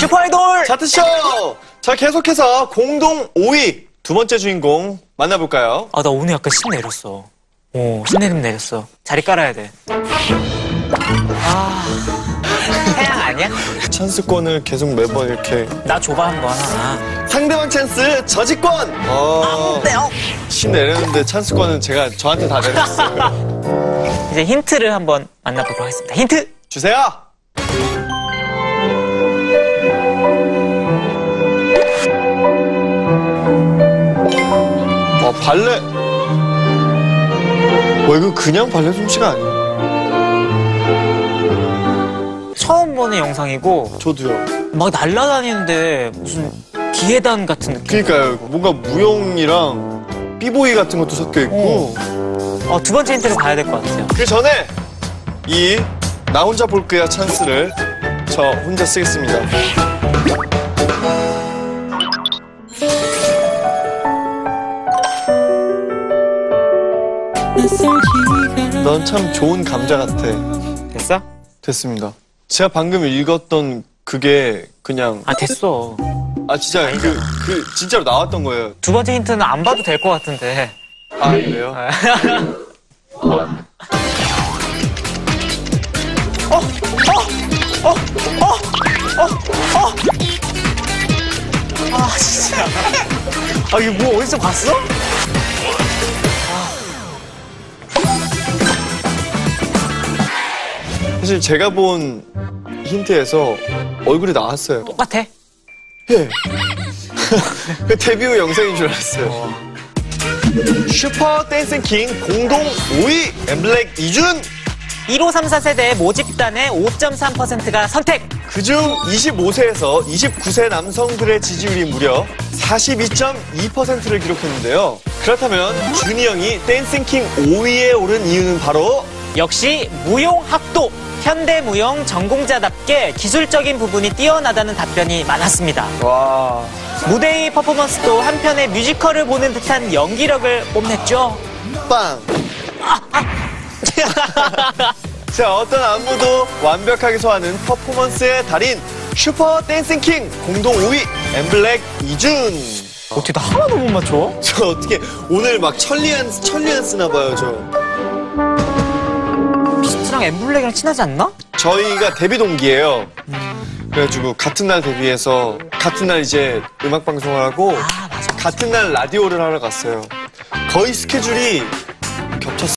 슈퍼아이돌! 차트쇼! 자, 계속해서 공동 5위 두 번째 주인공 만나볼까요? 아, 나 오늘 약간 신 내렸어. 오, 신 내림 내렸어. 자리 깔아야 돼. 아, 태양 아니야? 찬스권을 계속 매번 이렇게 나 줘봐, 한 번. 하나. 상대방 찬스 저지권! 어, 어때요? 신 내렸는데 찬스권은 제가 저한테 다 내렸어요. 이제 힌트를 한번 만나보도록 하겠습니다. 힌트! 주세요! 발레. 와, 이거 그냥 발레 솜씨가 아니에요. 처음 보는 영상이고, 저도요. 막 날아다니는데 무슨 기회단 같은 느낌. 그러니까요. 뭔가 무용이랑 삐보이 같은 것도 섞여 있고. 어, 두 번째 힌트를 가야 될 것 같아요. 그 전에 이 나 혼자 볼 거야 찬스를 저 혼자 쓰겠습니다. 넌 참 좋은 감자 같아. 됐어? 됐습니다. 제가 방금 읽었던 그게 그냥 아, 됐어. 아 진짜 그, 그 진짜로 나왔던 거예요. 두 번째 힌트는 안 봐도 될 것 같은데. 아 그래요? 아, 진짜. 아, 이거 뭐 어디서 봤어? 사실 제가 본 힌트에서 얼굴이 나왔어요. 똑같아. 예. 그 데뷔 후 영상인 줄 알았어요. 슈퍼 댄싱 킹 공동 5위 엠블랙 이준 1534 세대 모집단의 5.3%가 선택. 그중 25세에서 29세 남성들의 지지율이 무려 42.2%를 기록했는데요. 그렇다면 준이 형이 댄싱 킹 5위에 오른 이유는 바로 역시 무용학도. 현대무용 전공자답게 기술적인 부분이 뛰어나다는 답변이 많았습니다. 와 무대 의 퍼포먼스도 한편의 뮤지컬을 보는 듯한 연기력을 뽐냈죠. 빵. 자 어떤 안무도 완벽하게 소화하는 퍼포먼스의 달인 슈퍼 댄싱 킹 공동 5위 엠블랙 이준. 어떻게 나 하나도 못 맞춰? 저 어떻게 오늘 막 천리안 천리안 쓰나 봐요 저. 비스트랑 엠블랙이랑 친하지 않나? 저희가 데뷔 동기예요. 그래가지고 같은 날 데뷔해서 같은 날 이제 음악 방송을 하고 아, 맞아. 같은 날 라디오를 하러 갔어요. 거의 스케줄이 겹쳤어요.